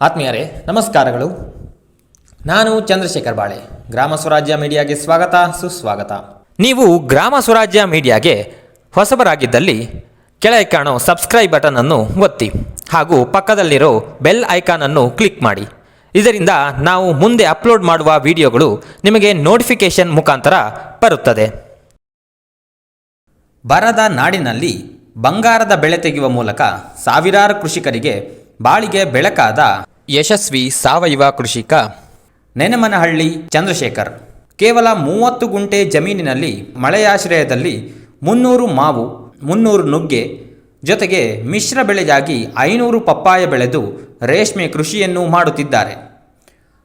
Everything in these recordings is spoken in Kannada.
ಆತ್ಮೀಯರೇ, ನಮಸ್ಕಾರಗಳು. ನಾನು ಚಂದ್ರಶೇಖರ್ ಬಾಳೆ. ಗ್ರಾಮ ಸ್ವರಾಜ್ಯ ಮೀಡಿಯಾಗೆ ಸ್ವಾಗತ, ಸುಸ್ವಾಗತ. ನೀವು ಗ್ರಾಮ ಸ್ವರಾಜ್ಯ ಮೀಡಿಯಾಗೆ ಹೊಸಬರಾಗಿದ್ದಲ್ಲಿ ಕೆಳಗೆ ಕಾಣೋ ಸಬ್ಸ್ಕ್ರೈಬ್ ಬಟನ್ ಅನ್ನು ಒತ್ತಿ ಹಾಗೂ ಪಕ್ಕದಲ್ಲಿರೋ ಬೆಲ್ ಐಕಾನ್ ಅನ್ನು ಕ್ಲಿಕ್ ಮಾಡಿ. ಇದರಿಂದ ನಾವು ಮುಂದೆ ಅಪ್ಲೋಡ್ ಮಾಡುವ ವಿಡಿಯೋಗಳು ನಿಮಗೆ ನೋಟಿಫಿಕೇಶನ್ ಮುಖಾಂತರ ಬರುತ್ತದೆ. ಬರದ ನಾಡಿನಲ್ಲಿ ಬಂಗಾರದ ಬೆಳೆ ತೆಗೆಯುವ ಮೂಲಕ ಸಾವಿರಾರು ಕೃಷಿಕರಿಗೆ ಬಾಳಿಗೆ ಬೆಳಕಾದ ಯಶಸ್ವಿ ಸಾವಯವ ಕೃಷಿಕ ನೆನಮನಹಳ್ಳಿ ಚಂದ್ರಶೇಖರ್. ಕೇವಲ ಮೂವತ್ತು ಗುಂಟೆ ಜಮೀನಿನಲ್ಲಿ ಮಳೆಯಾಶ್ರಯದಲ್ಲಿ ಮುನ್ನೂರು ಮಾವು, ಮುನ್ನೂರು ನುಗ್ಗೆ, ಜೊತೆಗೆ ಮಿಶ್ರ ಬೆಳೆಯಾಗಿ ಐನೂರು ಪಪ್ಪಾಯ ಬೆಳೆದು ರೇಷ್ಮೆ ಕೃಷಿಯನ್ನು ಮಾಡುತ್ತಿದ್ದಾರೆ.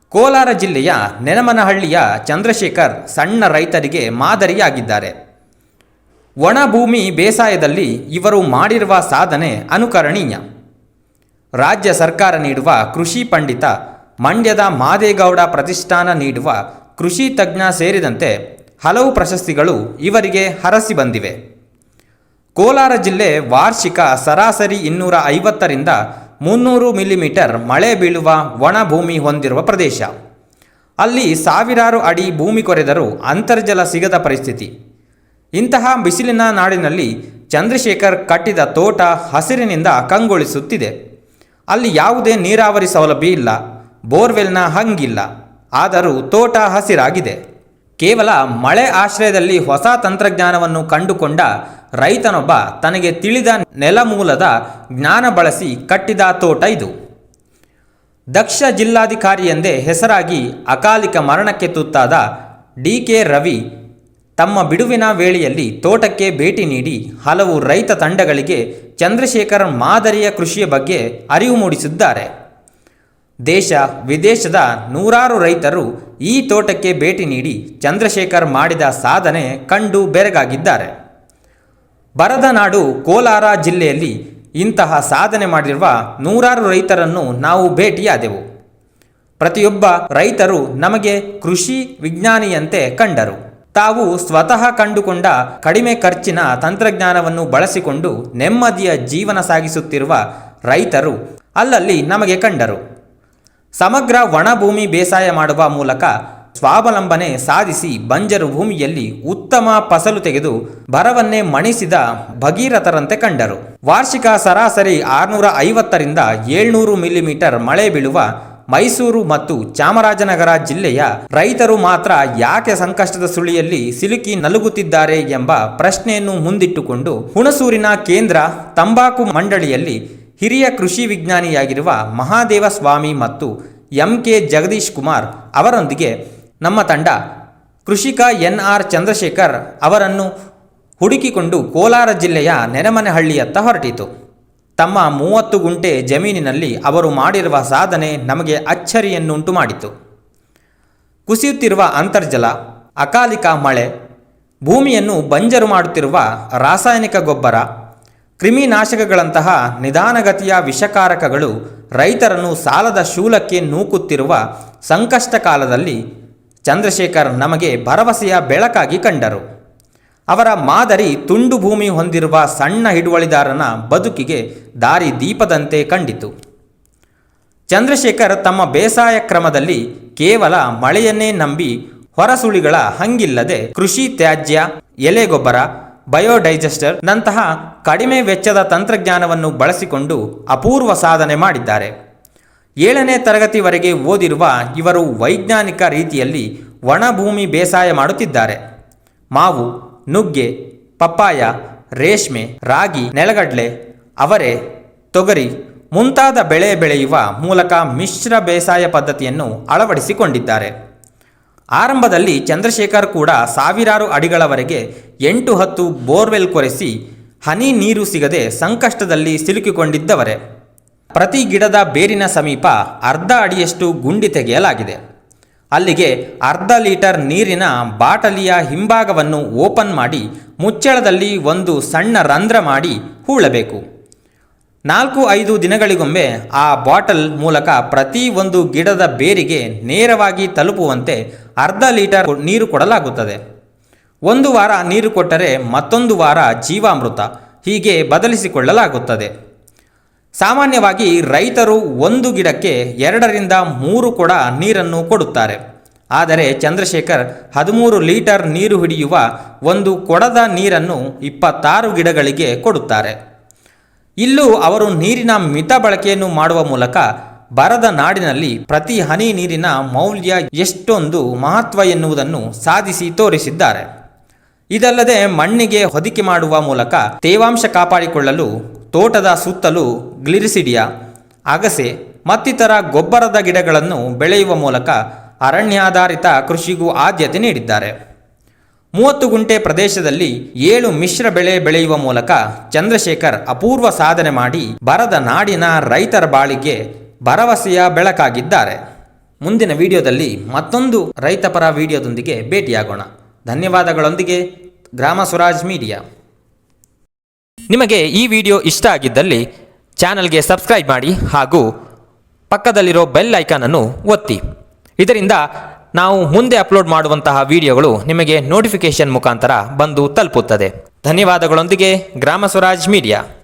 ಕೋಲಾರ ಜಿಲ್ಲೆಯ ನೆನಮನಹಳ್ಳಿಯ ಚಂದ್ರಶೇಖರ್ ಸಣ್ಣ ರೈತರಿಗೆ ಮಾದರಿಯಾಗಿದ್ದಾರೆ. ಒಣ ಭೂಮಿ ಬೇಸಾಯದಲ್ಲಿ ಇವರು ಮಾಡಿರುವ ಸಾಧನೆ ಅನುಕರಣೀಯ. ರಾಜ್ಯ ಸರ್ಕಾರ ನೀಡುವ ಕೃಷಿ ಪಂಡಿತ ಮಂಡ್ಯದ ಮಾದೇಗೌಡ ಪ್ರತಿಷ್ಠಾನ ನೀಡುವ ಕೃಷಿ ತಜ್ಞ ಸೇರಿದಂತೆ ಹಲವು ಪ್ರಶಸ್ತಿಗಳು ಇವರಿಗೆ ಹರಸಿ ಬಂದಿವೆ. ಕೋಲಾರ ಜಿಲ್ಲೆ ವಾರ್ಷಿಕ ಸರಾಸರಿ ಇನ್ನೂರ ಐವತ್ತರಿಂದ ಮುನ್ನೂರು ಮಿಲಿಮೀಟರ್ ಮಳೆ ಬೀಳುವ ಒಣ ಭೂಮಿ ಹೊಂದಿರುವ ಪ್ರದೇಶ. ಅಲ್ಲಿ ಸಾವಿರಾರು ಅಡಿ ಭೂಮಿ ಕೊರೆದರೂ ಅಂತರ್ಜಲ ಸಿಗದ ಪರಿಸ್ಥಿತಿ. ಇಂತಹ ಬಿಸಿಲಿನ ನಾಡಿನಲ್ಲಿ ಚಂದ್ರಶೇಖರ್ ಕಟ್ಟಿದ ತೋಟ ಹಸಿರಿನಿಂದ ಕಂಗೊಳಿಸುತ್ತಿದೆ. ಅಲ್ಲಿ ಯಾವುದೇ ನೀರಾವರಿ ಸೌಲಭ್ಯ ಇಲ್ಲ, ಬೋರ್ವೆಲ್ನ ಹಂಗಿಲ್ಲ. ಆದರೂ ತೋಟ ಹಸಿರಾಗಿದೆ. ಕೇವಲ ಮಳೆ ಆಶ್ರಯದಲ್ಲಿ ಹೊಸ ತಂತ್ರಜ್ಞಾನವನ್ನು ಕಂಡುಕೊಂಡ ರೈತನೊಬ್ಬ ತನಗೆ ತಿಳಿದ ನೆಲಮೂಲದ ಜ್ಞಾನ ಬಳಸಿ ಕಟ್ಟಿದ ತೋಟ ಇದು. ದಕ್ಷ ಜಿಲ್ಲಾಧಿಕಾರಿ ಎಂದೇ ಹೆಸರಾಗಿ ಅಕಾಲಿಕ ಮರಣಕ್ಕೆ ತುತ್ತಾದ ಡಿ ಕೆ ರವಿ ತಮ್ಮ ಬಿಡುವಿನ ವೇಳೆಯಲ್ಲಿ ತೋಟಕ್ಕೆ ಭೇಟಿ ನೀಡಿ ಹಲವು ರೈತ ತಂಡಗಳಿಗೆ ಚಂದ್ರಶೇಖರ್ ಮಾದರಿಯ ಕೃಷಿಯ ಬಗ್ಗೆ ಅರಿವು ಮೂಡಿಸಿದ್ದಾರೆ. ದೇಶ, ವಿದೇಶದ ನೂರಾರು ರೈತರು ಈ ತೋಟಕ್ಕೆ ಭೇಟಿ ನೀಡಿ ಚಂದ್ರಶೇಖರ್ ಮಾಡಿದ ಸಾಧನೆ ಕಂಡು ಬೆರಗಾಗಿದ್ದಾರೆ. ಬರದ ನಾಡು ಕೋಲಾರ ಜಿಲ್ಲೆಯಲ್ಲಿ ಇಂತಹ ಸಾಧನೆ ಮಾಡಿರುವ ನೂರಾರು ರೈತರನ್ನು ನಾವು ಭೇಟಿಯಾದೆವು. ಪ್ರತಿಯೊಬ್ಬ ರೈತರು ನಮಗೆ ಕೃಷಿ ವಿಜ್ಞಾನಿಯಂತೆ ಕಂಡರು. ತಾವು ಸ್ವತಃ ಕಂಡುಕೊಂಡ ಕಡಿಮೆ ಖರ್ಚಿನ ತಂತ್ರಜ್ಞಾನವನ್ನು ಬಳಸಿಕೊಂಡು ನೆಮ್ಮದಿಯ ಜೀವನ ಸಾಗಿಸುತ್ತಿರುವ ರೈತರು ಅಲ್ಲಲ್ಲಿ ನಮಗೆ ಕಂಡರು. ಸಮಗ್ರ ಒಣಭೂಮಿ ಬೇಸಾಯ ಮಾಡುವ ಮೂಲಕ ಸ್ವಾವಲಂಬನೆ ಸಾಧಿಸಿ ಬಂಜರು ಭೂಮಿಯಲ್ಲಿ ಉತ್ತಮ ಫಸಲು ತೆಗೆದು ಬರವನ್ನೇ ಮಣಿಸಿದ ಭಗೀರಥರಂತೆ ಕಂಡರು. ವಾರ್ಷಿಕ ಸರಾಸರಿ ಆರುನೂರ ಐವತ್ತರಿಂದ ಏಳ್ನೂರು ಮಿಲಿಮೀಟರ್ ಮಳೆ ಬೀಳುವ ಮೈಸೂರು ಮತ್ತು ಚಾಮರಾಜನಗರ ಜಿಲ್ಲೆಯ ರೈತರು ಮಾತ್ರ ಯಾಕೆ ಸಂಕಷ್ಟದ ಸುಳಿಯಲ್ಲಿ ಸಿಲುಕಿ ನಲುಗುತ್ತಿದ್ದಾರೆ ಎಂಬ ಪ್ರಶ್ನೆಯನ್ನು ಮುಂದಿಟ್ಟುಕೊಂಡು ಹುಣಸೂರಿನ ಕೇಂದ್ರ ತಂಬಾಕು ಮಂಡಳಿಯಲ್ಲಿ ಹಿರಿಯ ಕೃಷಿ ವಿಜ್ಞಾನಿಯಾಗಿರುವ ಮಹಾದೇವ ಸ್ವಾಮಿ ಮತ್ತು ಎಂ ಕೆ ಜಗದೀಶ್ ಕುಮಾರ್ ಅವರೊಂದಿಗೆ ನಮ್ಮ ತಂಡ ಕೃಷಿಕ ಎನ್ ಆರ್ ಚಂದ್ರಶೇಖರ್ ಅವರನ್ನು ಹುಡುಕಿಕೊಂಡು ಕೋಲಾರ ಜಿಲ್ಲೆಯ ನೆರೆಮನೆಹಳ್ಳಿಯತ್ತ ಹೊರಟಿತು. ತಮ್ಮ ಮೂವತ್ತು ಗುಂಟೆ ಜಮೀನಿನಲ್ಲಿ ಅವರು ಮಾಡಿರುವ ಸಾಧನೆ ನಮಗೆ ಅಚ್ಚರಿಯನ್ನುಂಟು ಮಾಡಿತು. ಕುಸಿಯುತ್ತಿರುವ ಅಂತರ್ಜಲ, ಅಕಾಲಿಕ ಮಳೆ, ಭೂಮಿಯನ್ನು ಬಂಜರು ಮಾಡುತ್ತಿರುವ ರಾಸಾಯನಿಕ ಗೊಬ್ಬರ, ಕ್ರಿಮಿನಾಶಕಗಳಂತಹ ನಿಧಾನಗತಿಯ ವಿಷಕಾರಕಗಳು ರೈತರನ್ನು ಸಾಲದ ಶೂಲಕ್ಕೆ ನೂಕುತ್ತಿರುವ ಸಂಕಷ್ಟ ಕಾಲದಲ್ಲಿ ಚಂದ್ರಶೇಖರ್ ನಮಗೆ ಭರವಸೆಯ ಬೆಳಕಾಗಿ ಕಂಡರು. ಅವರ ಮಾದರಿ ತುಂಡು ಭೂಮಿ ಹೊಂದಿರುವ ಸಣ್ಣ ಹಿಡುವಳಿದಾರನ ಬದುಕಿಗೆ ದಾರಿ ದೀಪದಂತೆ ಕಂಡಿತು. ಚಂದ್ರಶೇಖರ್ ತಮ್ಮ ಬೇಸಾಯ ಕ್ರಮದಲ್ಲಿ ಕೇವಲ ಮಳೆಯನ್ನೇ ನಂಬಿ ಹೊರಸುಳಿಗಳ ಹಂಗಿಲ್ಲದೆ ಕೃಷಿ ತ್ಯಾಜ್ಯ, ಎಲೆಗೊಬ್ಬರ, ಬಯೋಡೈಜೆಸ್ಟರ್ ನಂತಹ ಕಡಿಮೆ ವೆಚ್ಚದ ತಂತ್ರಜ್ಞಾನವನ್ನು ಬಳಸಿಕೊಂಡು ಅಪೂರ್ವ ಸಾಧನೆ ಮಾಡಿದ್ದಾರೆ. ಏಳನೇ ತರಗತಿವರೆಗೆ ಓದಿರುವ ಇವರು ವೈಜ್ಞಾನಿಕ ರೀತಿಯಲ್ಲಿ ಒಣಭೂಮಿ ಬೇಸಾಯ ಮಾಡುತ್ತಿದ್ದಾರೆ. ಮಾವು ನುಗ್ಗೆ, ಪಪ್ಪಾಯ, ರೇಷ್ಮೆ, ರಾಗಿ, ನೆಲಗಡಲೆ ಅವರೆ ತೊಗರಿ ಮುಂತಾದ ಬೆಳೆ ಬೆಳೆಯುವ ಮೂಲಕ ಮಿಶ್ರ ಬೇಸಾಯ ಪದ್ಧತಿಯನ್ನು ಅಳವಡಿಸಿಕೊಂಡಿದ್ದಾರೆ. ಆರಂಭದಲ್ಲಿ ಚಂದ್ರಶೇಖರ್ ಕೂಡ ಸಾವಿರಾರು ಅಡಿಗಳವರೆಗೆ ಎಂಟು ಹತ್ತು ಬೋರ್ವೆಲ್ ಕೊರೆಸಿ ಹನಿ ನೀರು ಸಿಗದೆ ಸಂಕಷ್ಟದಲ್ಲಿ ಸಿಲುಕಿಕೊಂಡಿದ್ದವರೇ. ಪ್ರತಿ ಗಿಡದ ಬೇರಿನ ಸಮೀಪ ಅರ್ಧ ಅಡಿಯಷ್ಟು ಗುಂಡಿ ತೆಗೆಯಲಾಗಿದೆ. ಅಲ್ಲಿಗೆ ಅರ್ಧ ಲೀಟರ್ ನೀರಿನ ಬಾಟಲಿಯ ಹಿಂಭಾಗವನ್ನು ಓಪನ್ ಮಾಡಿ ಮುಚ್ಚಳದಲ್ಲಿ ಒಂದು ಸಣ್ಣ ರಂಧ್ರ ಮಾಡಿ ಹೂಳಬೇಕು. ನಾಲ್ಕು ಐದು ದಿನಗಳಿಗೊಮ್ಮೆ ಆ ಬಾಟಲ್ ಮೂಲಕ ಪ್ರತಿ ಒಂದು ಗಿಡದ ಬೇರಿಗೆ ನೇರವಾಗಿ ತಲುಪುವಂತೆ ಅರ್ಧ ಲೀಟರ್ ನೀರು ಕೊಡಲಾಗುತ್ತದೆ. ಒಂದು ವಾರ ನೀರು ಕೊಟ್ಟರೆ ಮತ್ತೊಂದು ವಾರ ಜೀವಾಮೃತ ಹೀಗೆ ಬದಲಿಸಿಕೊಳ್ಳಲಾಗುತ್ತದೆ. ಸಾಮಾನ್ಯವಾಗಿ ರೈತರು ಒಂದು ಗಿಡಕ್ಕೆ ಎರಡರಿಂದ ಮೂರು ಕೊಡ ನೀರನ್ನು ಕೊಡುತ್ತಾರೆ. ಆದರೆ ಚಂದ್ರಶೇಖರ್ ಹದಿಮೂರು ಲೀಟರ್ ನೀರು ಹಿಡಿಯುವ ಒಂದು ಕೊಡದ ನೀರನ್ನು ಇಪ್ಪತ್ತಾರು ಗಿಡಗಳಿಗೆ ಕೊಡುತ್ತಾರೆ. ಇಲ್ಲೂ ಅವರು ನೀರಿನ ಮಿತ ಬಳಕೆಯನ್ನು ಮಾಡುವ ಮೂಲಕ ಬರದ ನಾಡಿನಲ್ಲಿ ಪ್ರತಿ ಹನಿ ನೀರಿನ ಮೌಲ್ಯ ಎಷ್ಟೊಂದು ಮಹತ್ವ ಎನ್ನುವುದನ್ನು ಸಾಧಿಸಿ ತೋರಿಸಿದ್ದಾರೆ. ಇದಲ್ಲದೆ ಮಣ್ಣಿಗೆ ಹೊದಿಕೆ ಮಾಡುವ ಮೂಲಕ ತೇವಾಂಶ ಕಾಪಾಡಿಕೊಳ್ಳಲು ತೋಟದ ಸುತ್ತಲೂ ಗ್ಲಿರಿಸಿಡಿಯಾ, ಅಗಸೆ ಮತ್ತಿತರ ಗೊಬ್ಬರದ ಗಿಡಗಳನ್ನು ಬೆಳೆಯುವ ಮೂಲಕ ಅರಣ್ಯಾಧಾರಿತ ಕೃಷಿಗೂ ಆದ್ಯತೆ ನೀಡಿದ್ದಾರೆ. ಮೂವತ್ತು ಗುಂಟೆ ಪ್ರದೇಶದಲ್ಲಿ ಏಳು ಮಿಶ್ರ ಬೆಳೆ ಬೆಳೆಯುವ ಮೂಲಕ ಚಂದ್ರಶೇಖರ್ ಅಪೂರ್ವ ಸಾಧನೆ ಮಾಡಿ ಬರದ ನಾಡಿನ ರೈತರ ಬಾಳಿಗೆ ಭರವಸೆಯ ಬೆಳಕಾಗಿದ್ದಾರೆ. ಮುಂದಿನ ವಿಡಿಯೋದಲ್ಲಿ ಮತ್ತೊಂದು ರೈತಪರ ವಿಡಿಯೋದೊಂದಿಗೆ ಭೇಟಿಯಾಗೋಣ. ಧನ್ಯವಾದಗಳೊಂದಿಗೆ ಗ್ರಾಮ ಸ್ವರಾಜ್ ಮೀಡಿಯಾ. ನಿಮಗೆ ಈ ವಿಡಿಯೋ ಇಷ್ಟ ಆಗಿದ್ದಲ್ಲಿ ಚಾನಲ್ಗೆ ಸಬ್ಸ್ಕ್ರೈಬ್ ಮಾಡಿ ಹಾಗೂ ಪಕ್ಕದಲ್ಲಿರೋ ಬೆಲ್ ಐಕಾನನ್ನು ಒತ್ತಿ. ಇದರಿಂದ ನಾವು ಮುಂದೆ ಅಪ್ಲೋಡ್ ಮಾಡುವಂತಹ ವಿಡಿಯೋಗಳು ನಿಮಗೆ ನೋಟಿಫಿಕೇಶನ್ ಮುಖಾಂತರ ಬಂದು ತಲುಪುತ್ತದೆ. ಧನ್ಯವಾದಗಳೊಂದಿಗೆ ಗ್ರಾಮ ಸ್ವರಾಜ್ ಮೀಡಿಯಾ.